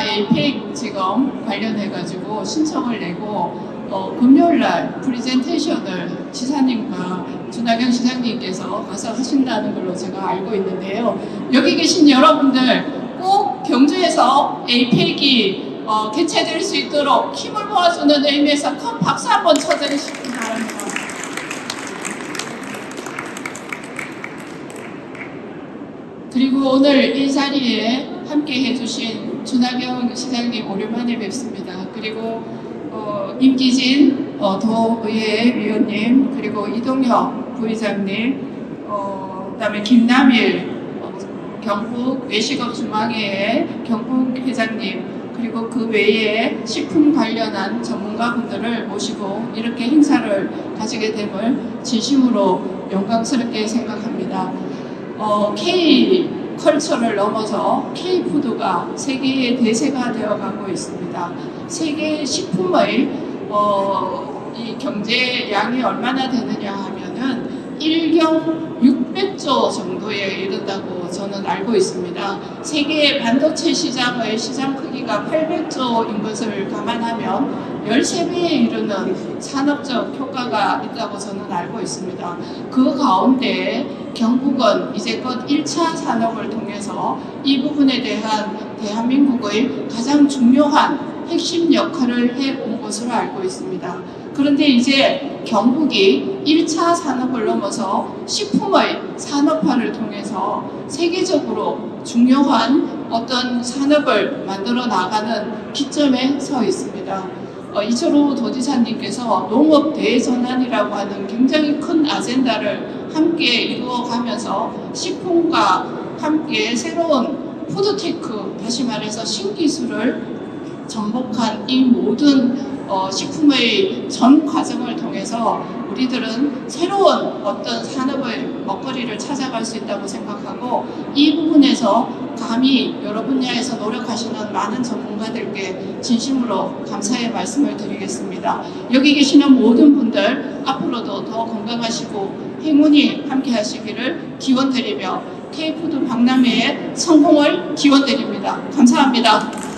저희가 에이펙 지금 관련해가지고 신청을 내고 어, 금요일날 프리젠테이션을 지사님과 준하경 시장님께서 가서 하신다는 걸로 제가 알고 있는데요. 여기 계신 여러분들 꼭 경주에서 에이펙이 어, 개최될 수 있도록 힘을 모아주는 의미에서 큰 박수 한번 쳐드리시기 바랍니다. 그리고 오늘 이 자리에 함께 해주신 준하경 시장님 오랜만에 뵙습니다. 그리고 어, 임기진 어, 도의회 위원님 그리고 이동혁 부의장님 어, 그다음에 김남일 어, 경북 외식업 중앙회의 경북 회장님 그리고 그 외에 식품 관련한 전문가분들을 모시고 이렇게 행사를 가지게 됨을 진심으로 영광스럽게 생각합니다. 어, K 컬처를 넘어서 K 푸드가 세계의 대세가 되어가고 있습니다. 세계 식품의 어, 이 경제 양이 얼마나 되느냐 하면은 1경 600조 정도에 이른다고 저는 알고 있습니다. 세계 반도체 시장의 시장 크기가 800조인 것을 감안하면 13배에 이르는 산업적 효과가 있다고 저는 알고 있습니다. 그 가운데 경북은 이제껏 1차 산업을 통해서 이 부분에 대한 대한민국의 가장 중요한 핵심 역할을 해온 것으로 알고 있습니다. 그런데 이제 경북이 1차 산업을 넘어서 식품의 산업화를 통해서 세계적으로 중요한 어떤 산업을 만들어 나가는 기점에 서 있습니다. 어, 이철호 도지사님께서 농업 대전환이라고 하는 굉장히 큰 아젠다를 함께 이루어가면서 식품과 함께 새로운 푸드테크, 다시 말해서 신기술을 전복한 이 모든 어, 식품의 전 과정을 통해서 우리들은 새로운 어떤 산업의 먹거리를 찾아갈 수 있다고 생각하고 이 부분에서 감히 여러 분야에서 노력하시는 많은 전문가들께 진심으로 감사의 말씀을 드리겠습니다. 여기 계시는 모든 분들 앞으로도 더 건강하시고 행운이 함께 하시기를 기원드리며 K푸드 박람회의 성공을 기원드립니다. 감사합니다.